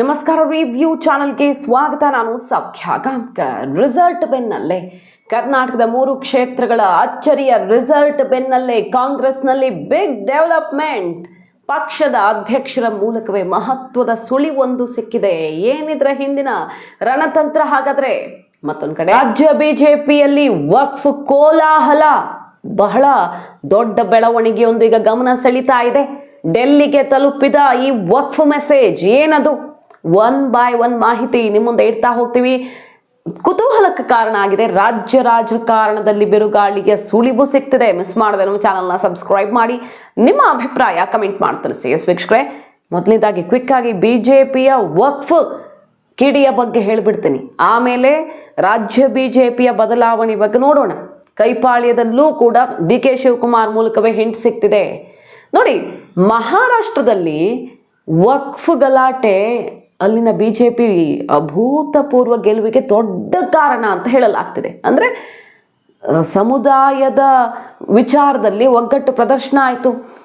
ನಮಸ್ಕಾರ ರಿವ್ಯೂ ಚಾನಲ್ಗೆ ಸ್ವಾಗತ. ನಾನು ಸೌಖ್ಯ ರಿಸಲ್ಟ್ ಬೆನ್ನಲ್ಲೇ ಕರ್ನಾಟಕದ ಮೂರು ಕ್ಷೇತ್ರಗಳ ಅಚ್ಚರಿಯ ರಿಸಲ್ಟ್ ಬೆನ್ನಲ್ಲೇ ಕಾಂಗ್ರೆಸ್ನಲ್ಲಿ ಬಿಗ್ ಡೆವಲಪ್ಮೆಂಟ್ ಪಕ್ಷದ ಅಧ್ಯಕ್ಷರ ಮೂಲಕವೇ ಮಹತ್ವದ ಸುಳಿವೊಂದು ಸಿಕ್ಕಿದೆ. ಏನಿದ್ರ ಹಿಂದಿನ ರಣತಂತ್ರ ಹಾಗಾದ್ರೆ? ಮತ್ತೊಂದು ಕಡೆ ರಾಜ್ಯ ಬಿಜೆಪಿಯಲ್ಲಿ ವಕ್ಫ್ ಕೋಲಾಹಲ. ಬಹಳ ದೊಡ್ಡ ಬೆಳವಣಿಗೆಯೊಂದು ಈಗ ಗಮನ ಸೆಳೀತಾ ಇದೆ. ಡೆಲ್ಲಿಗೆ ತಲುಪಿದ ಈ ವಕ್ಫ್ ಮೆಸೇಜ್ ಏನದು? ಒನ್ ಬೈ ಒನ್ ಮಾಹಿತಿ ನಿಮ್ಮ ಮುಂದೆ ಇಡ್ತಾ ಹೋಗ್ತೀವಿ. ಕುತೂಹಲಕ್ಕೆ ಕಾರಣ ಆಗಿದೆ. ರಾಜ್ಯ ರಾಜಕಾರಣದಲ್ಲಿ ಬಿರುಗಾಳಿಗೆ ಸುಳಿವು ಸಿಗ್ತಿದೆ. ಮಿಸ್ ಮಾಡದೆ ನಮ್ಮ ಚಾನಲ್ನ ಸಬ್ಸ್ಕ್ರೈಬ್ ಮಾಡಿ. ನಿಮ್ಮ ಅಭಿಪ್ರಾಯ ಕಮೆಂಟ್ ಮಾಡಿ ತಿಳಿಸಿ. ಎಸ್ ವೀಕ್ಷಕರೇ ಮೊದಲನೇದಾಗಿ ಕ್ವಿಕ್ ಆಗಿ ಬಿ ಜೆ ಪಿಯ ವಕ್ಫ್ ಕಿಡಿಯ ಬಗ್ಗೆ ಹೇಳಿಬಿಡ್ತೀನಿ. ಆಮೇಲೆ ರಾಜ್ಯ ಬಿ ಜೆ ಪಿಯ ಬದಲಾವಣೆ ಬಗ್ಗೆ ನೋಡೋಣ. ಕೈಪಾಳ್ಯದಲ್ಲೂ ಕೂಡ ಡಿ ಕೆ ಶಿವಕುಮಾರ್ ಮೂಲಕವೇ ಹಿಂಟ್ ಸಿಗ್ತಿದೆ. ನೋಡಿ, ಮಹಾರಾಷ್ಟ್ರದಲ್ಲಿ ವಕ್ಫ್ ಗಲಾಟೆ ಅಲ್ಲಿನ ಬಿ ಜೆ ಪಿ ಅಭೂತಪೂರ್ವ ಗೆಲುವಿಗೆ ದೊಡ್ಡ ಕಾರಣ ಅಂತ ಹೇಳಲಾಗ್ತಿದೆ. ಅಂದರೆ, ಸಮುದಾಯದ ವಿಚಾರದಲ್ಲಿ ಒಗ್ಗಟ್ಟು ಪ್ರದರ್ಶನ ಆಯಿತು.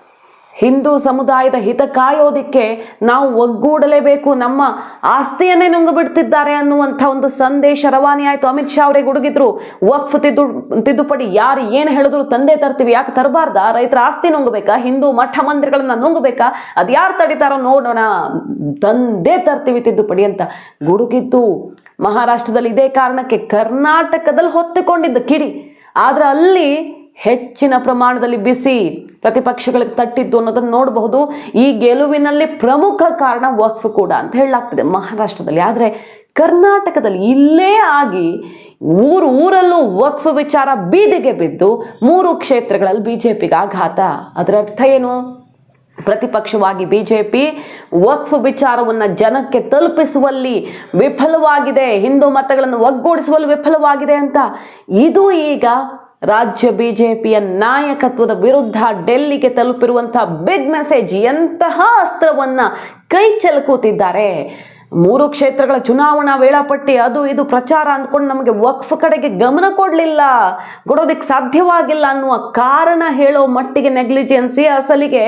ಹಿಂದೂ ಸಮುದಾಯದ ಹಿತ ಕಾಯೋದಿಕ್ಕೆ ನಾವು ಒಗ್ಗೂಡಲೇಬೇಕು. ನಮ್ಮ ಆಸ್ತಿಯನ್ನೇ ನುಂಗು ಬಿಡ್ತಿದ್ದಾರೆ ಅನ್ನುವಂಥ ಒಂದು ಸಂದೇಶ ರವಾನೆ ಆಯಿತು. ಅಮಿತ್ ಶಾ ಅವರಿಗೆ ಗುಡುಗಿದ್ರು ವಕ್ಫ್ ತಿದ್ದು, ತಿದ್ದುಪಡಿ ಯಾರು ಏನು ಹೇಳಿದ್ರು ತಂದೆ ತರ್ತೀವಿ. ಯಾಕೆ ತರಬಾರ್ದ? ರೈತರ ಆಸ್ತಿ ನುಂಗಬೇಕಾ? ಹಿಂದೂ ಮಠ ಮಂದಿರಗಳನ್ನು ನುಂಗಬೇಕಾ? ಅದು ಯಾರು ತಡಿತಾರೋ ನೋಡೋಣ. ತಂದೆ ತರ್ತೀವಿ ತಿದ್ದುಪಡಿ ಅಂತ ಗುಡುಗಿದ್ದು ಮಹಾರಾಷ್ಟ್ರದಲ್ಲಿ ಇದೇ ಕಾರಣಕ್ಕೆ ಕರ್ನಾಟಕದಲ್ಲಿ ಹೊತ್ತುಕೊಂಡಿದ್ದ ಕಿಡಿ. ಆದ್ರೆ ಅಲ್ಲಿ ಹೆಚ್ಚಿನ ಪ್ರಮಾಣದಲ್ಲಿ ಬಿಸಿ ಪ್ರತಿಪಕ್ಷಗಳಿಗೆ ತಟ್ಟಿದ್ದು ಅನ್ನೋದನ್ನು ನೋಡಬಹುದು. ಈ ಗೆಲುವಿನಲ್ಲಿ ಪ್ರಮುಖ ಕಾರಣ ವಕ್ಫ್ ಕೂಡ ಅಂತ ಹೇಳಲಾಗ್ತದೆ ಮಹಾರಾಷ್ಟ್ರದಲ್ಲಿ. ಆದರೆ ಕರ್ನಾಟಕದಲ್ಲಿ ಇಲ್ಲೇ ಆಗಿ ಊರು ಊರಲ್ಲೂ ವಕ್ಫ್ ವಿಚಾರ ಬೀದಿಗೆ ಬಿದ್ದು ಮೂರು ಕ್ಷೇತ್ರಗಳಲ್ಲಿ ಬಿ ಜೆ ಪಿಗೆ ಆಘಾತ. ಅದರ ಅರ್ಥ ಏನು? ಪ್ರತಿಪಕ್ಷವಾಗಿ ಬಿಜೆಪಿ ವಕ್ಫ್ ವಿಚಾರವನ್ನು ಜನಕ್ಕೆ ತಲುಪಿಸುವಲ್ಲಿ ವಿಫಲವಾಗಿದೆ. ಹಿಂದೂ ಮತಗಳನ್ನು ಒಗ್ಗೂಡಿಸುವಲ್ಲಿ ವಿಫಲವಾಗಿದೆ ಅಂತ. ಇದು ಈಗ ರಾಜ್ಯ ಬಿಜೆಪಿಯ ನಾಯಕತ್ವದ ವಿರುದ್ಧ ಡೆಲ್ಲಿಗೆ ತಲುಪಿರುವಂತಹ ಬಿಗ್ ಮೆಸೇಜ್ ಎಂತಹ ಅಸ್ತ್ರವನ್ನ ಕೈ ಚೆಲುಕುತ್ತಿದ್ದಾರೆ ಮೂರು ಕ್ಷೇತ್ರಗಳ ಚುನಾವಣಾ ವೇಳಾಪಟ್ಟಿ ಅದು ಇದು ಪ್ರಚಾರ ಅಂದ್ಕೊಂಡು ನಮಗೆ ವಕ್ಫ್ ಕಡೆಗೆ ಗಮನ ಕೊಡಲಿಲ್ಲ. ಕೊಡೋದಕ್ಕೆ ಸಾಧ್ಯವಾಗಿಲ್ಲ ಅನ್ನುವ ಕಾರಣ ಹೇಳೋ ಮಟ್ಟಿಗೆ ನೆಗ್ಲಿಜೆನ್ಸಿ ಅಸಲಿಗೆ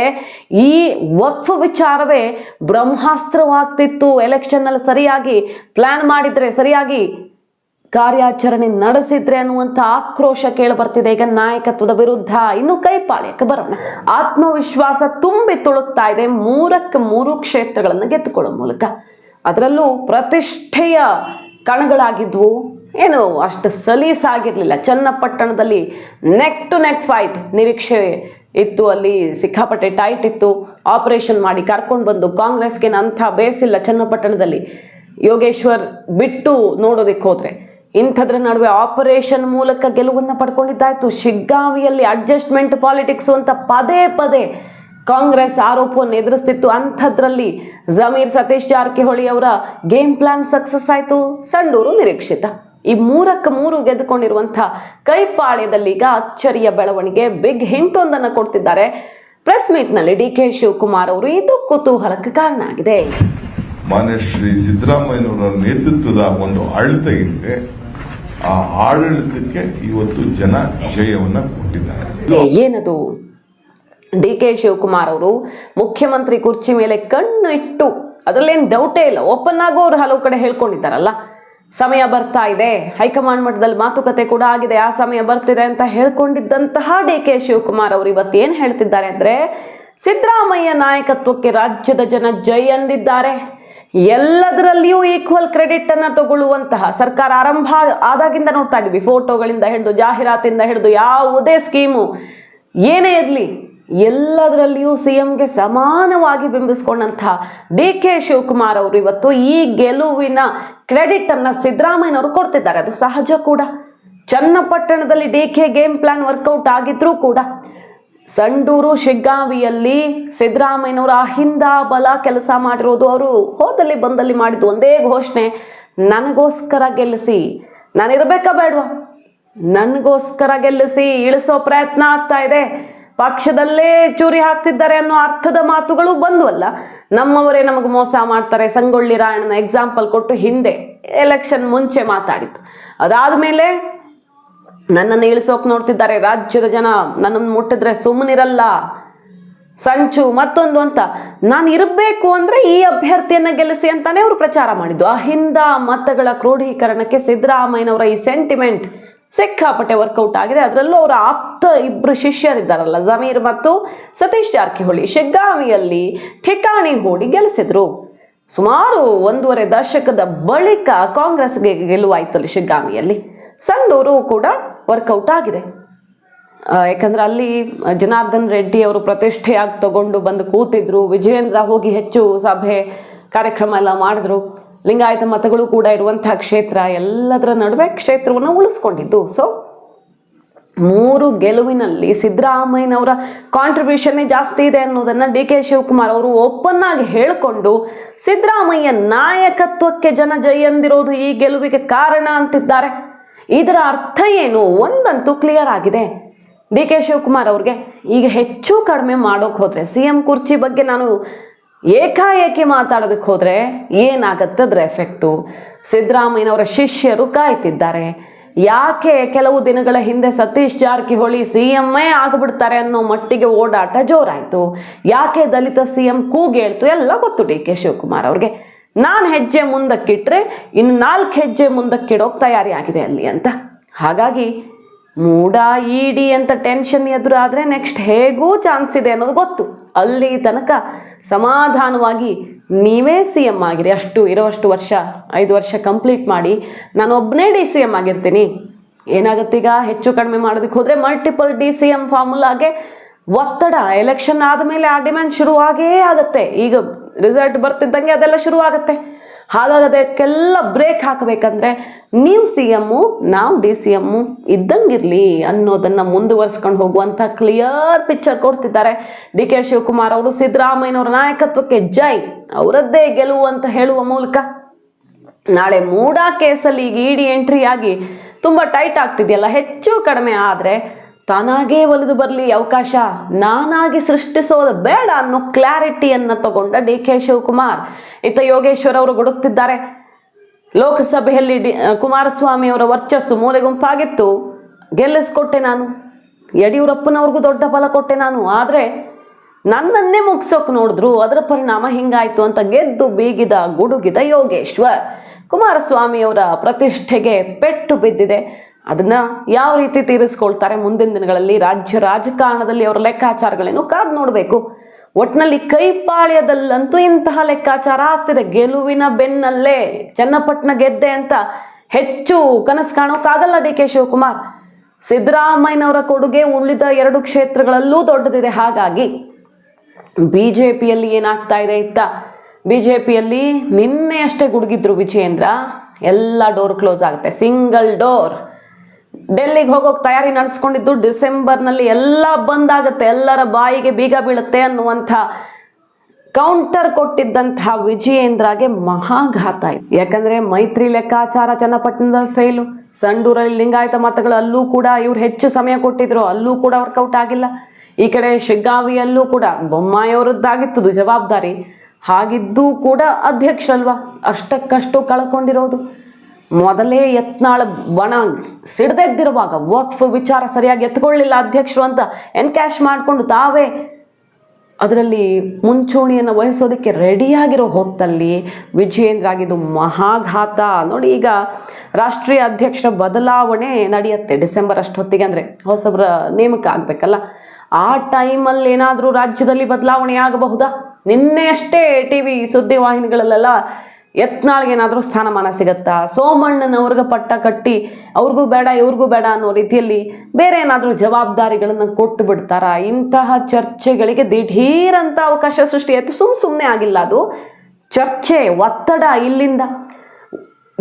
ಈ ವಕ್ಫ್ ವಿಚಾರವೇ ಬ್ರಹ್ಮಾಸ್ತ್ರವಾಗ್ತಿತ್ತು. ಎಲೆಕ್ಷನ್ನಲ್ಲಿ ಸರಿಯಾಗಿ ಪ್ಲ್ಯಾನ್ ಮಾಡಿದರೆ ಸರಿಯಾಗಿ ಕಾರ್ಯಾಚರಣೆ ನಡೆಸಿದ್ರೆ ಅನ್ನುವಂಥ ಆಕ್ರೋಶ ಕೇಳಿ ಬರ್ತಿದೆ ಈಗ ನಾಯಕತ್ವದ ವಿರುದ್ಧ ಇನ್ನು ಕೈಪಾಳ್ಯಕ್ಕೆ ಬರೋಣ. ಆತ್ಮವಿಶ್ವಾಸ ತುಂಬಿ ತುಳುಕ್ತಾ ಇದೆ. ಮೂರಕ್ಕೆ ಮೂರು ಕ್ಷೇತ್ರಗಳನ್ನು ಗೆದ್ದುಕೊಳ್ಳೋ ಮೂಲಕ. ಅದರಲ್ಲೂ ಪ್ರತಿಷ್ಠೆಯ ಕಣಗಳಾಗಿದ್ವು. ಏನು, ಅಷ್ಟು ಸಲೀಸಾಗಿರಲಿಲ್ಲ. ಚನ್ನಪಟ್ಟಣದಲ್ಲಿ ನೆಕ್ ಟು ನೆಕ್ ಫೈಟ್ ನಿರೀಕ್ಷೆ ಇತ್ತು. ಅಲ್ಲಿ ಸಿಕ್ಕಾಪಟ್ಟೆ ಟೈಟ್ ಇತ್ತು. ಆಪರೇಷನ್ ಮಾಡಿ ಕರ್ಕೊಂಡು ಬಂದು ಕಾಂಗ್ರೆಸ್ಗೇನು ಅಂಥ ಬೇಸಿಲ್ಲ. ಚನ್ನಪಟ್ಟಣದಲ್ಲಿ ಯೋಗೇಶ್ವರ್ ಬಿಟ್ಟು ನೋಡೋದಕ್ಕೆ ಹೋದರೆ. ಇಂಥದ್ರ ನಡುವೆ ಆಪರೇಷನ್ ಮೂಲಕ ಗೆಲುವನ್ನು ಪಡ್ಕೊಂಡಿದ್ದಾಯ್ತು. ಶಿಗ್ಗಾವಿಯಲ್ಲಿ ಅಡ್ಜಸ್ಟ್ಮೆಂಟ್ ಪಾಲಿಟಿಕ್ಸ್ ಅಂತ ಪದೇ ಪದೇ ಕಾಂಗ್ರೆಸ್ ಆರೋಪವನ್ನು ಎದುರಿಸ್ತಿತ್ತು. ಅಂಥದ್ರಲ್ಲಿ ಜಮೀರ್ ಸತೀಶ್ ಜಾರಕಿಹೊಳಿ ಅವರ ಗೇಮ್ ಪ್ಲಾನ್ ಸಕ್ಸಸ್ ಆಯಿತು. ಸಂಡೂರು ನಿರೀಕ್ಷಿತ. ಈ ಮೂರಕ್ಕೆ ಮೂರು ಗೆದ್ದುಕೊಂಡಿರುವಂಥ ಕೈಪಾಳ್ಯದಲ್ಲಿ ಈಗ ಅಚ್ಚರಿಯ ಬೆಳವಣಿಗೆ ಬಿಗ್ ಹಿಂಟ್ ಒಂದನ್ನು ಕೊಡ್ತಿದ್ದಾರೆ. ಪ್ರೆಸ್ ಮೀಟ್ನಲ್ಲಿ ಡಿ ಕೆ ಶಿವಕುಮಾರ್ ಅವರು ಇದು ಕುತೂಹಲಕ್ಕೆ ಕಾರಣ ಆಗಿದೆ. ಮಾನ್ಯ ಶ್ರೀ ಸಿದ್ದರಾಮಯ್ಯನವರ ನೇತೃತ್ವದ ಒಂದು ಆಡಳಿತ ಏನಿದೆ ಆ ಆಡಳಿತಕ್ಕೆ ಇವತ್ತು ಜನ ಜಯವನ್ನ ಕೊಟ್ಟಿದ್ದಾರೆ. ಏನದು? ಡಿ ಕೆ ಶಿವಕುಮಾರ್ ಅವರು ಮುಖ್ಯಮಂತ್ರಿ ಕುರ್ಚಿ ಮೇಲೆ ಕಣ್ಣು ಇಟ್ಟು, ಅದರಲ್ಲೇನು ಡೌಟೇ ಇಲ್ಲ ಓಪನ್ ಆಗೋ ಅವರು ಹಲವು ಕಡೆ ಹೇಳ್ಕೊಂಡಿದ್ದಾರಲ್ಲ. ಸಮಯ ಬರ್ತಾ ಇದೆ, ಹೈಕಮಾಂಡ್ ಮಟ್ಟದಲ್ಲಿ ಮಾತುಕತೆ ಕೂಡ ಆಗಿದೆ, ಆ ಸಮಯ ಬರ್ತಿದೆ ಅಂತ ಹೇಳ್ಕೊಂಡಿದ್ದಂತಹ ಡಿ ಕೆ ಶಿವಕುಮಾರ್ ಅವರು ಇವತ್ತು ಏನು ಹೇಳ್ತಿದ್ದಾರೆ ಅಂದರೆ, ಸಿದ್ದರಾಮಯ್ಯ ನಾಯಕತ್ವಕ್ಕೆ ರಾಜ್ಯದ ಜನ ಜೈ ಅಂದಿದ್ದಾರೆ. ಎಲ್ಲದರಲ್ಲಿಯೂ ಈಕ್ವಲ್ ಕ್ರೆಡಿಟ್ ಅನ್ನು ತಗೊಳ್ಳುವಂತಹ ಸರ್ಕಾರ ಆರಂಭ ಆದಾಗಿಂದ ನೋಡ್ತಾ ಇದ್ವಿ ಫೋಟೋಗಳಿಂದ ಹಿಡಿದು, ಜಾಹೀರಾತಿಂದ ಹಿಡಿದು, ಯಾವುದೇ ಸ್ಕೀಮು ಏನೇ ಇರಲಿ, ಎಲ್ಲದರಲ್ಲಿಯೂ ಸಿ ಎಂಗೆ ಸಮಾನವಾಗಿ ಬಿಂಬಿಸ್ಕೊಂಡಂತಹ ಡಿ ಕೆ ಶಿವಕುಮಾರ್ ಅವರು ಇವತ್ತು ಈ ಗೆಲುವಿನ ಕ್ರೆಡಿಟ್ ಅನ್ನ ಸಿದ್ದರಾಮಯ್ಯನವರು ಕೊಡ್ತಿದ್ದಾರೆ. ಅದು ಸಹಜ ಕೂಡ. ಚನ್ನಪಟ್ಟಣದಲ್ಲಿ D K game plan work out ಆಗಿದ್ರೂ ಕೂಡ. ಸಂಡೂರು ಶಿಗ್ಗಾವಿಯಲ್ಲಿ ಸಿದ್ದರಾಮಯ್ಯನವರು ಅಹಿಂದ ಬಲ ಕೆಲಸ ಮಾಡಿರೋದು ಅವರು. ಹೋದಲ್ಲಿ ಬಂದಲ್ಲಿ ಮಾಡಿದ್ದು ಒಂದೇ ಘೋಷಣೆ, ನನಗೋಸ್ಕರ ಗೆಲ್ಲಿಸಿ. ನಾನಿರ್ಬೇಕ ಬೇಡವಾ? ನನಗೋಸ್ಕರ ಗೆಲ್ಲಿಸಿ ಇಳಿಸೋ ಪ್ರಯತ್ನ ಆಗ್ತಾ ಇದೆ. ಪಕ್ಷದಲ್ಲೇ ಚೂರಿ ಹಾಕ್ತಿದ್ದಾರೆ ಅನ್ನೋ ಅರ್ಥದ ಮಾತುಗಳು ಬಂದ್ವಲ್ಲ. ನಮ್ಮವರೇ ನಮಗೆ ಮೋಸ ಮಾಡ್ತಾರೆ. ಸಂಗೊಳ್ಳಿ ರಾಯಣ್ಣನ ಎಕ್ಸಾಂಪಲ್ ಕೊಟ್ಟು ಹಿಂದೆ ಎಲೆಕ್ಷನ್ ಮುಂಚೆ ಮಾತಾಡಿತ್ತು ಅದಾದಮೇಲೆ ನನ್ನನ್ನು ಇಳಿಸೋಕೆ ನೋಡ್ತಿದ್ದಾರೆ. ರಾಜ್ಯದ ಜನ ನನ್ನನ್ನು ಮುಟ್ಟಿದ್ರೆ ಸುಮ್ಮನಿರಲ್ಲ. ಸಂಚು ಮತ್ತೊಂದು ಅಂತ, ನಾನು ಇರಬೇಕು ಅಂದರೆ ಈ ಅಭ್ಯರ್ಥಿಯನ್ನು ಗೆಲ್ಲಿಸಿ ಅಂತಾನೆ ಅವರು ಪ್ರಚಾರ ಮಾಡಿದ್ದು. ಅಹಿಂದ ಮತಗಳ ಕ್ರೋಢೀಕರಣಕ್ಕೆ ಸಿದ್ದರಾಮಯ್ಯನವರ ಈ ಸೆಂಟಿಮೆಂಟ್ ಸಿಕ್ಕಾಪಟ್ಟೆ ವರ್ಕೌಟ್ ಆಗಿದೆ. ಅದರಲ್ಲೂ ಅವರ ಆಪ್ತ ಇಬ್ಬರು ಶಿಷ್ಯರಿದ್ದಾರಲ್ಲ, ಜಮೀರ್ ಮತ್ತು ಸತೀಶ್ ಜಾರಕಿಹೊಳಿ. ಶಿಗ್ಗಾವಿಯಲ್ಲಿ ಠಿಕಾಣಿ ಹೂಡಿ ಗೆಲ್ಲಿಸಿದ್ರು. ಸುಮಾರು ಒಂದೂವರೆ ದಶಕದ ಬಳಿಕ ಕಾಂಗ್ರೆಸ್ಗೆ ಗೆಲುವಾಯ್ತಲ್ಲಿ ಶಿಗ್ಗಾಮಿಯಲ್ಲಿ ಸಂಡೂರು ಕೂಡ ವರ್ಕೌಟ್ ಆಗಿದೆ. ಯಾಕಂದ್ರೆ ಅಲ್ಲಿ ಜನಾರ್ದನ್ ರೆಡ್ಡಿ ಅವರು ಪ್ರತಿಷ್ಠೆಯಾಗಿ ತಗೊಂಡು ಬಂದು ಕೂತಿದ್ರು, ವಿಜಯೇಂದ್ರ ಹೋಗಿ ಹೆಚ್ಚು ಸಭೆ, ಕಾರ್ಯಕ್ರಮ ಎಲ್ಲ ಮಾಡಿದ್ರು. ಲಿಂಗಾಯತ ಮತಗಳು ಕೂಡ ಇರುವಂತಹ ಕ್ಷೇತ್ರ, ಎಲ್ಲದರ ನಡುವೆ ಕ್ಷೇತ್ರವನ್ನು ಉಳಿಸ್ಕೊಂಡಿದ್ದು. ಸೊ ಮೂರು ಗೆಲುವಿನಲ್ಲಿ ಸಿದ್ದರಾಮಯ್ಯನವರ ಕಾಂಟ್ರಿಬ್ಯೂಷನ್ನೇ ಜಾಸ್ತಿ ಇದೆ ಅನ್ನೋದನ್ನ ಡಿ ಕೆ ಶಿವಕುಮಾರ್ ಅವರು ಓಪನ್ ಆಗಿ ಹೇಳಿಕೊಂಡು, ಸಿದ್ದರಾಮಯ್ಯ ನಾಯಕತ್ವಕ್ಕೆ ಜನ ಜಯಂದಿರೋದು ಈ ಗೆಲುವಿಗೆ ಕಾರಣ ಅಂತಿದ್ದಾರೆ. ಇದರ ಅರ್ಥ ಏನು? ಒಂದಂತೂ ಕ್ಲಿಯರ್ ಆಗಿದೆ. ಡಿ ಕೆ ಶಿವಕುಮಾರ್ ಅವ್ರಿಗೆ ಈಗ ಹೆಚ್ಚು ಕಡಿಮೆ ಮಾಡೋಕೆ ಹೋದರೆ, ಸಿ ಎಂ ಕುರ್ಚಿ ಬಗ್ಗೆ ನಾನು ಏಕಾಏಕಿ ಮಾತಾಡೋದಕ್ಕೆ ಹೋದರೆ ಏನಾಗತ್ತೆ ಅದರ ಎಫೆಕ್ಟು ಸಿದ್ದರಾಮಯ್ಯನವರ ಶಿಷ್ಯರು ಕಾಯ್ತಿದ್ದಾರೆ. ಯಾಕೆ ಕೆಲವು ದಿನಗಳ ಹಿಂದೆ ಸತೀಶ್ ಜಾರಕಿಹೊಳಿ ಸಿ ಎಮ್ಮೇ ಆಗಿಬಿಡ್ತಾರೆ ಅನ್ನೋ ಮಟ್ಟಿಗೆ ಓಡಾಟ ಜೋರಾಯಿತು? ಯಾಕೆ ದಲಿತ ಸಿ ಎಂ ಕೂಗೇಳ್ತು? ಎಲ್ಲ ಗೊತ್ತು ಡಿ ಕೆ ಶಿವಕುಮಾರ್ ಅವ್ರಿಗೆ. ನಾನು ಹೆಜ್ಜೆ ಮುಂದಕ್ಕಿಟ್ಟರೆ ಇನ್ನು ನಾಲ್ಕು ಹೆಜ್ಜೆ ಮುಂದಕ್ಕಿಡೋಕೆ ತಯಾರಿ ಆಗಿದೆ ಅಲ್ಲಿ ಅಂತ. ಹಾಗಾಗಿ ಮೂಡ ಈಡಿ ಅಂತ ಟೆನ್ಷನ್ ಎದುರಾದರೆ ನೆಕ್ಸ್ಟ್ ಹೇಗೂ ಚಾನ್ಸ್ ಇದೆ ಅನ್ನೋದು ಗೊತ್ತು. ಅಲ್ಲಿ ತನಕ ಸಮಾಧಾನವಾಗಿ ನೀವೇ ಸಿ ಎಂ ಆಗಿರಿ. ಅಷ್ಟು ಇರೋಷ್ಟು ವರ್ಷ, ಐದು ವರ್ಷ ಕಂಪ್ಲೀಟ್ ಮಾಡಿ ನಾನು ಒಬ್ಬನೇ ಡಿ ಸಿ ಎಂ ಆಗಿರ್ತೀನಿ ಏನಾಗತ್ತೀಗ ಹೆಚ್ಚು ಕಡಿಮೆ ಮಾಡೋದಕ್ಕೆ ಹೋದರೆ ಮಲ್ಟಿಪಲ್ ಡಿ ಸಿ ಎಂ ಫಾರ್ಮುಲಾಗೆ ಒತ್ತಡ ಎಲೆಕ್ಷನ್ ಆದಮೇಲೆ ಆ ಡಿಮ್ಯಾಂಡ್ ಶುರುವಾಗೇ ಆಗುತ್ತೆ. ಈಗ ರಿಸಲ್ಟ್ ಬರ್ತಿದ್ದಂಗೆ ಅದೆಲ್ಲ ಶುರು ಆಗುತ್ತೆ ಬ್ರೇಕ್ ಹಾಕಬೇಕಂದ್ರೆ ನೀವು ಸಿ ಎಮ್ಮು ನಾವು ಡಿ ಸಿ ಎಮ್ಮು ಇದ್ದಂಗಿರಲಿ ಅನ್ನೋದನ್ನು ಮುಂದುವರಿಸ್ಕೊಂಡು ಹೋಗುವಂಥ ಕ್ಲಿಯರ್ ಪಿಕ್ಚರ್ ಕೊಡ್ತಿದ್ದಾರೆ. ಡಿ ಕೆ ಶಿವಕುಮಾರ್ ಅವರು ಸಿದ್ದರಾಮಯ್ಯನವರ ನಾಯಕತ್ವಕ್ಕೆ ಜೈ. ಅವರದ್ದೇ ಗೆಲುವು ಅಂತ ಹೇಳುವ ಮೂಲಕ. ನಾಳೆ ಮೂಡಾ ಕೇಸಲ್ಲಿ ಈಗ ಇಡಿ ಎಂಟ್ರಿ ಆಗಿ ತುಂಬ ಟೈಟ್ ಆಗ್ತಿದೆಯಲ್ಲ, ಹೆಚ್ಚು ಕಡಿಮೆ ಆದರೆ ತಾನಾಗೇ ಒಲಿದು ಬರಲಿ ಅವಕಾಶ. ನಾನಾಗಿ ಸೃಷ್ಟಿಸೋದು ಬೇಡ ಅನ್ನೋ ಕ್ಲಾರಿಟಿಯನ್ನು ತಗೊಂಡ ಡಿ ಕೆ ಶಿವಕುಮಾರ್. ಇತ್ತ ಯೋಗೇಶ್ವರ್ ಅವರು ಗುಡುಕ್ತಿದ್ದಾರೆ ಲೋಕಸಭೆಯಲ್ಲಿ ಡಿ ಕುಮಾರಸ್ವಾಮಿ ಅವರ ವರ್ಚಸ್ಸು ಮೂಲೆ ಗುಂಪಾಗಿತ್ತು. ಗೆಲ್ಲಿಸ್ಕೊಟ್ಟೆ ನಾನು. ಯಡಿಯೂರಪ್ಪನವ್ರಿಗೂ ದೊಡ್ಡ ಫಲ ಕೊಟ್ಟೆ ನಾನು. ಆದರೆ ನನ್ನನ್ನೇ ಮುಗಿಸೋಕೆ ನೋಡಿದ್ರು. ಅದರ ಪರಿಣಾಮ ಹಿಂಗಾಯಿತು ಅಂತ ಗೆದ್ದು ಬೀಗಿದ ಗುಡುಗಿದ ಯೋಗೇಶ್ವರ್. ಕುಮಾರಸ್ವಾಮಿಯವರ ಪ್ರತಿಷ್ಠೆಗೆ ಪೆಟ್ಟು ಬಿದ್ದಿದೆ. ಅದನ್ನ ಯಾವ ರೀತಿ ತೀರಿಸ್ಕೊಳ್ತಾರೆ ಮುಂದಿನ ದಿನಗಳಲ್ಲಿ? ರಾಜ್ಯ ರಾಜಕಾರಣದಲ್ಲಿ ಅವರ ಲೆಕ್ಕಾಚಾರಗಳೇನು? ಕಾದು ನೋಡಬೇಕು. ಒಟ್ನಲ್ಲಿ ಕೈಪಾಳ್ಯದಲ್ಲಂತೂ ಇಂತಹ ಲೆಕ್ಕಾಚಾರ ಆಗ್ತಿದೆ. ಗೆಲುವಿನ ಬೆನ್ನಲ್ಲೇ ಚನ್ನಪಟ್ಟಣ ಗೆದ್ದೆ ಅಂತ ಹೆಚ್ಚು ಕನಸು ಕಾಣೋಕ್ಕಾಗಲ್ಲ ಡಿ ಕೆ ಶಿವಕುಮಾರ್. ಸಿದ್ದರಾಮಯ್ಯನವರ ಕೊಡುಗೆ ಉಳಿದ ಎರಡು ಕ್ಷೇತ್ರಗಳಲ್ಲೂ ದೊಡ್ಡದಿದೆ. ಹಾಗಾಗಿ ಬಿ ಜೆ ಪಿಯಲ್ಲಿ ಏನಾಗ್ತಾ ಇದೆ ಇತ್ತ? ಬಿ ಜೆ ಪಿಯಲ್ಲಿ ನಿನ್ನೆ ಗುಡುಗಿದ್ರು ವಿಜಯೇಂದ್ರ. ಎಲ್ಲ ಡೋರ್ ಕ್ಲೋಸ್ ಆಗುತ್ತೆ. Single door. ಡೆಲ್ಲಿಗೆ ಹೋಗೋಕೆ ತಯಾರಿ ನಡೆಸ್ಕೊಂಡಿದ್ದು ಡಿಸೆಂಬರ್ನಲ್ಲಿ ಎಲ್ಲ ಬಂದಾಗುತ್ತೆ, ಎಲ್ಲರ ಬಾಯಿಗೆ ಬೀಗ ಬೀಳುತ್ತೆ ಅನ್ನುವಂಥ ಕೌಂಟರ್ ಕೊಟ್ಟಿದ್ದಂತಹ ವಿಜಯೇಂದ್ರಗೆ ಮಹಾಘಾತ ಆಯ್ತು. ಯಾಕಂದರೆ ಮೈತ್ರಿ ಲೆಕ್ಕಾಚಾರ ಚನ್ನಪಟ್ಟಣದಲ್ಲಿ ಫೇಲು ಸಂಡೂರಲ್ಲಿ ಲಿಂಗಾಯತ ಮತಗಳು ಅಲ್ಲೂ ಕೂಡ ಇವ್ರು ಹೆಚ್ಚು ಸಮಯ ಕೊಟ್ಟಿದ್ರು, ಅಲ್ಲೂ ಕೂಡ ವರ್ಕೌಟ್ ಆಗಿಲ್ಲ. ಈ ಕಡೆ ಶಿಗ್ಗಾವಿಯಲ್ಲೂ ಕೂಡ ಬೊಮ್ಮಾಯಿಯವರದ್ದಾಗಿತ್ತು ಜವಾಬ್ದಾರಿ ಹಾಗಿದ್ದೂ ಕೂಡ ಅಧ್ಯಕ್ಷರಲ್ವಾ? ಅಷ್ಟಕ್ಕಷ್ಟು ಕಳ್ಕೊಂಡಿರೋದು. ಮೊದಲೇ ಎತ್ನಾಳ ಬಣ ಸಿಡ್ದೆದ್ದಿರುವಾಗ ವಕ್ಫ್ ವಿಚಾರ ಸರಿಯಾಗಿ ಎತ್ಕೊಳ್ಳಿಲ್ಲ ಅಧ್ಯಕ್ಷರು ಅಂತ ಎನ್ಕ್ಯಾಶ್ ಮಾಡಿಕೊಂಡು ತಾವೇ ಅದರಲ್ಲಿ ಮುಂಚೂಣಿಯನ್ನು ವಹಿಸೋದಕ್ಕೆ ರೆಡಿಯಾಗಿರೋ ಹೊತ್ತಲ್ಲಿ ವಿಜಯೇಂದ್ರ ಆಗಿದ್ದು ಮಹಾಘಾತ. ನೋಡಿ ಈಗ ರಾಷ್ಟ್ರೀಯ ಅಧ್ಯಕ್ಷರ ಬದಲಾವಣೆ ನಡೆಯುತ್ತೆ ಡಿಸೆಂಬರ್ ಅಷ್ಟೊತ್ತಿಗೆ ಅಂದರೆ ಹೊಸಬ್ರ ನೇಮಕ ಆಗಬೇಕಲ್ಲ. ಆ ಟೈಮಲ್ಲಿ ಏನಾದರೂ ರಾಜ್ಯದಲ್ಲಿ ಬದಲಾವಣೆ ಆಗಬಹುದಾ? ನಿನ್ನೆ ಅಷ್ಟೇ ಟಿ ವಿ ಸುದ್ದಿವಾಹಿನಿಗಳಲ್ಲೆಲ್ಲ ಯತ್ನಾಳ್ಗೇನಾದರೂ ಸ್ಥಾನಮಾನ ಸಿಗತ್ತಾ? ಸೋಮಣ್ಣನವ್ರಿಗೆ ಪಟ್ಟ ಕಟ್ಟಿ ಅವ್ರಿಗೂ ಬೇಡ, ಇವ್ರಿಗೂ ಬೇಡ ಅನ್ನೋ ರೀತಿಯಲ್ಲಿ ಬೇರೆ ಏನಾದರೂ ಜವಾಬ್ದಾರಿಗಳನ್ನು ಕೊಟ್ಟು ಬಿಡ್ತಾರ? ಇಂತಹ ಚರ್ಚೆಗಳಿಗೆ ದಿಢೀರಂಥ ಅವಕಾಶ ಸೃಷ್ಟಿ ಸುಮ್ ಸುಮ್ಮನೆ ಆಗಿಲ್ಲ ಅದು. ಚರ್ಚೆ, ಒತ್ತಡ ಇಲ್ಲಿಂದ.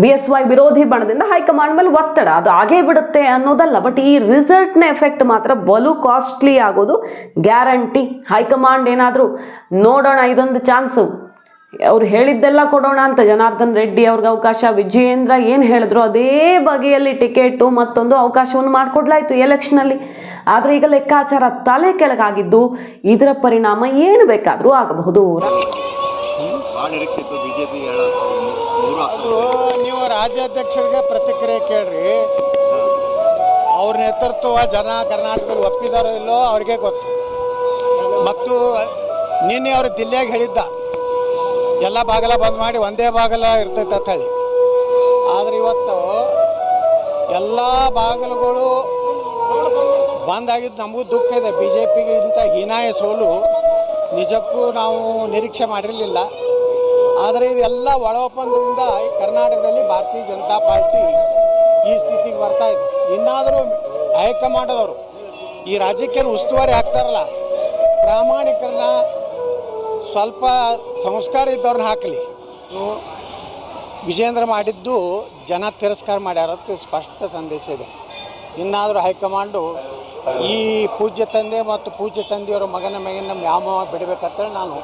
ಬಿ ಎಸ್ ವೈ ವಿರೋಧಿ ಬಣದಿಂದ ಹೈಕಮಾಂಡ್ ಮೇಲೆ ಒತ್ತಡ. ಅದು ಆಗೇ ಬಿಡುತ್ತೆ ಅನ್ನೋದಲ್ಲ, ಬಟ್ ಈ ರಿಸಲ್ಟ್ನ ಎಫೆಕ್ಟ್ ಮಾತ್ರ ಬಲು ಕಾಸ್ಟ್ಲಿ ಆಗೋದು ಗ್ಯಾರಂಟಿ. ಹೈಕಮಾಂಡ್ ಏನಾದರೂ ನೋಡೋಣ, ಇದೊಂದು ಚಾನ್ಸು. ಅವ್ರು ಹೇಳಿದ್ದೆಲ್ಲ ಕೊಡೋಣ ಅಂತ ಜನಾರ್ದನ್ ರೆಡ್ಡಿ ಅವ್ರಿಗೆ ಅವಕಾಶ, ವಿಜಯೇಂದ್ರ ಏನು ಹೇಳಿದ್ರು ಅದೇ ಬಗೆಯಲ್ಲಿ ಟಿಕೆಟು ಮತ್ತೊಂದು ಅವಕಾಶವನ್ನು ಮಾಡಿಕೊಡ್ಲಾಯ್ತು ಎಲೆಕ್ಷನಲ್ಲಿ ಆದರೆ ಈಗ ಲೆಕ್ಕಾಚಾರ ತಲೆ ಕೆಳಗಾಗಿದ್ದು ಇದರ ಪರಿಣಾಮ ಏನು ಬೇಕಾದರೂ ಆಗಬಹುದು. ನೀವು ರಾಜ್ಯಾಧ್ಯಕ್ಷರಿಗೆ ಪ್ರತಿಕ್ರಿಯೆ ಕೇಳ್ರಿ. ಅವ್ರ ನೇತೃತ್ವ ಜನ ಕರ್ನಾಟಕದಲ್ಲಿ ಒಪ್ಪಿದಾರೋ ಇಲ್ಲೋ ಅವ್ರಿಗೆ ಗೊತ್ತು. ಮತ್ತು ನಿನ್ನೆ ಅವರು ದಿಲ್ಲಿಯಾಗಿ ಹೇಳಿದ್ದ. ಎಲ್ಲ ಬಾಗಲ ಬಂದ್ ಮಾಡಿ ಒಂದೇ ಬಾಗಲ ಇರ್ತೈತೆ ಅಂತ ಹೇಳಿ. ಆದ್ರೆ ಇವತ್ತು ಎಲ್ಲ ಬಾಗಿಲುಗಳು ಬಂದಾಗಿದ್ದು ನಮಗೂ ದುಃಖ ಇದೆ. ಬಿ ಜೆ ಪಿಗೆ ಹೀನಾಯ ಸೋಲು ನಿಜಕ್ಕೂ ನಾವು ನಿರೀಕ್ಷೆ ಮಾಡಿರಲಿಲ್ಲ. ಆದರೆ ಇದೆಲ್ಲ ಒಳ ಒಪ್ಪಂದದಿಂದ ಕರ್ನಾಟಕದಲ್ಲಿ ಭಾರತೀಯ ಜನತಾ ಪಾರ್ಟಿ ಈ ಸ್ಥಿತಿಗೆ ಬರ್ತಾ ಇದೆ. ಇನ್ನಾದರೂ ಹೈಕಮಾಂಡದವರು ಈ ರಾಜಕೀಯ ಉಸ್ತುವಾರಿ ಆಗ್ತಾರಲ್ಲ, ಪ್ರಾಮಾಣಿಕರನ್ನ ಸ್ವಲ್ಪ ಸಂಸ್ಕಾರ ಇದ್ದವ್ರನ್ನ ಹಾಕಲಿ. ವಿಜೇಂದ್ರ ಮಾಡಿದ್ದು ಜನ ತಿರಸ್ಕಾರ ಮಾಡ್ಯಾರ ಸ್ಪಷ್ಟ ಸಂದೇಶ ಇದೆ. ಇನ್ನಾದರೂ ಹೈಕಮಾಂಡು ಈ ಪೂಜ್ಯ ತಂದೆ ಮತ್ತು ಪೂಜ್ಯ ತಂದೆಯವರ ಮಗನ ಮೇಗಿನ ವ್ಯಾಮೋಹ ಬಿಡಬೇಕಂತೇಳಿ ನಾನು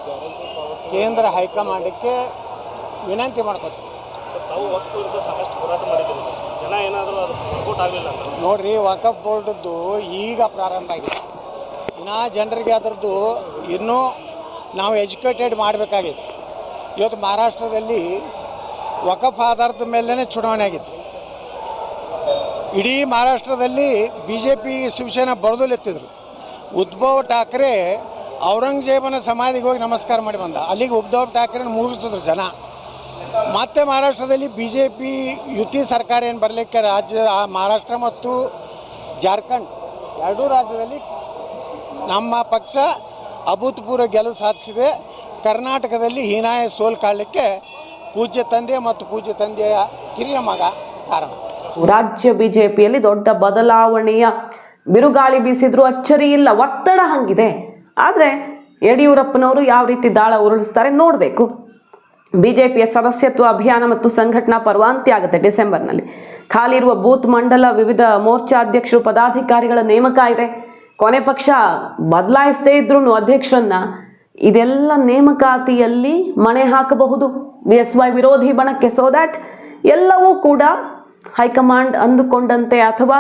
ಕೇಂದ್ರ ಹೈಕಮಾಂಡಕ್ಕೆ ವಿನಂತಿ ಮಾಡ್ಕೊತೀನಿ. ನೋಡ್ರಿ ವಕಫ್ ಬೋರ್ಡದ್ದು ಈಗ ಪ್ರಾರಂಭ ಆಗಿದೆ. ಇನ್ನು ಜನರಿಗೆ ಅದರದ್ದು ಇನ್ನೂ ನಾವು ಎಜುಕೇಟೆಡ್ ಮಾಡಬೇಕಾಗಿದೆ. ಇವತ್ತು ಮಹಾರಾಷ್ಟ್ರದಲ್ಲಿ ವಕಫ್ ಆಧಾರದ ಮೇಲೇ ಚುನಾವಣೆ ಆಗಿತ್ತು. ಇಡೀ ಮಹಾರಾಷ್ಟ್ರದಲ್ಲಿ ಬಿ ಜೆ ಪಿ ಶಿವಸೇನಾ ಬರೋದಲ್ಲೆತ್ತಿದ್ರು ಉದ್ಭವ್ ಠಾಕ್ರೆ ಔರಂಗಜೇಬನ ಸಮಾಧಿಗೆ ಹೋಗಿ ನಮಸ್ಕಾರ ಮಾಡಿ ಬಂದ. ಅಲ್ಲಿಗೆ ಉದ್ಧವ್ ಠಾಕ್ರೆ ಮುಗಿಸಿದ್ರು ಜನ. ಮತ್ತೆ ಮಹಾರಾಷ್ಟ್ರದಲ್ಲಿ ಬಿ ಜೆ ಪಿ ಯುತಿ ಸರ್ಕಾರ ಏನು ಬರಲಿಕ್ಕೆ ರಾಜ್ಯ ಮಹಾರಾಷ್ಟ್ರ ಮತ್ತು ಜಾರ್ಖಂಡ್ ಎರಡೂ ರಾಜ್ಯದಲ್ಲಿ ನಮ್ಮ ಪಕ್ಷ ಅಭೂತಪೂರ್ವ ಗೆಲುವು ಸಾಧಿಸಿದೆ. ಕರ್ನಾಟಕದಲ್ಲಿ ಹೀನಾಯ ಸೋಲು ಕಾಣಲಿಕ್ಕೆ ಪೂಜ್ಯ ತಂದೆ ಮತ್ತು ಪೂಜ್ಯ ತಂದೆಯ ಕಿರಿಯ ಮಗ ಕಾರಣ. ರಾಜ್ಯ ಬಿಜೆಪಿಯಲ್ಲಿ ದೊಡ್ಡ ಬದಲಾವಣೆಯ ಬಿರುಗಾಳಿ ಬೀಸಿದ್ರು ಅಚ್ಚರಿ ಇಲ್ಲ, ಒತ್ತಡ ಹಂಗಿದೆ. ಆದರೆ ಯಡಿಯೂರಪ್ಪನವರು ಯಾವ ರೀತಿ ದಾಳ ಉರುಳಿಸ್ತಾರೆ ನೋಡಬೇಕು. ಬಿಜೆಪಿಯ ಸದಸ್ಯತ್ವ ಅಭಿಯಾನ ಮತ್ತು ಸಂಘಟನಾ ಪರ್ವಾಂತಿ ಆಗುತ್ತೆ ಡಿಸೆಂಬರ್ನಲ್ಲಿ. ಖಾಲಿ ಇರುವ ಬೂತ್ ಮಂಡಲ ವಿವಿಧ ಮೋರ್ಚಾ ಅಧ್ಯಕ್ಷರು ಪದಾಧಿಕಾರಿಗಳ ನೇಮಕ ಇದೆ. ಕೊನೆ ಪಕ್ಷ ಬದಲಾಯಿಸದೇ ಇದ್ರೂ ಅಧ್ಯಕ್ಷರನ್ನ ಇದೆಲ್ಲ ನೇಮಕಾತಿಯಲ್ಲಿ ಮಣೆ ಹಾಕಬಹುದು. ಬಿ ಎಸ್ ವೈ ವಿರೋಧಿ ಬಣಕ್ಕೆ. ಸೊ ದ್ಯಾಟ್ ಎಲ್ಲವೂ ಕೂಡ ಹೈಕಮಾಂಡ್ ಅಂದುಕೊಂಡಂತೆ ಅಥವಾ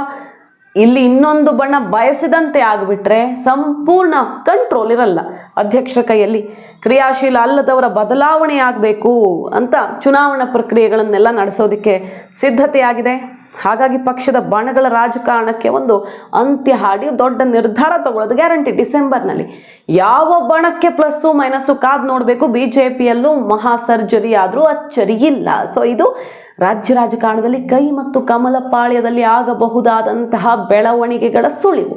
ಇಲ್ಲಿ ಇನ್ನೊಂದು ಬಣ ಬಯಸಿದಂತೆ ಆಗಿಬಿಟ್ರೆ ಸಂಪೂರ್ಣ ಕಂಟ್ರೋಲ್ ಇರಲ್ಲ ಅಧ್ಯಕ್ಷರ ಕೈಯಲ್ಲಿ. ಕ್ರಿಯಾಶೀಲ ಅಲ್ಲದವರ ಬದಲಾವಣೆ ಆಗಬೇಕು ಅಂತ ಚುನಾವಣಾ ಪ್ರಕ್ರಿಯೆಗಳನ್ನೆಲ್ಲ ನಡೆಸೋದಕ್ಕೆ ಸಿದ್ಧತೆಯಾಗಿದೆ. ಹಾಗಾಗಿ ಪಕ್ಷದ ಬಣಗಳ ರಾಜಕಾರಣಕ್ಕೆ ಒಂದು ಅಂತ್ಯ ಹಾಡಿ ದೊಡ್ಡ ನಿರ್ಧಾರ ತಗೊಳ್ಳೋದು ಗ್ಯಾರಂಟಿ. ಡಿಸೆಂಬರ್ನಲ್ಲಿ ಯಾವ ಬಣಕ್ಕೆ ಪ್ಲಸ್ಸು ಮೈನಸ್ಸು ಕಾದು ನೋಡಬೇಕು? ಬಿ ಜೆ ಪಿಯಲ್ಲೂ ಮಹಾ ಸರ್ಜರಿ ಆದರೂ ಅಚ್ಚರಿ ಇಲ್ಲ ಸೊ ಇದು ರಾಜ್ಯ ರಾಜಕಾರಣದಲ್ಲಿ ಕೈ ಮತ್ತು ಕಮಲ ಪಾಳ್ಯದಲ್ಲಿ ಆಗಬಹುದಾದಂತಹ ಬೆಳವಣಿಗೆಗಳ ಸುಳಿವು.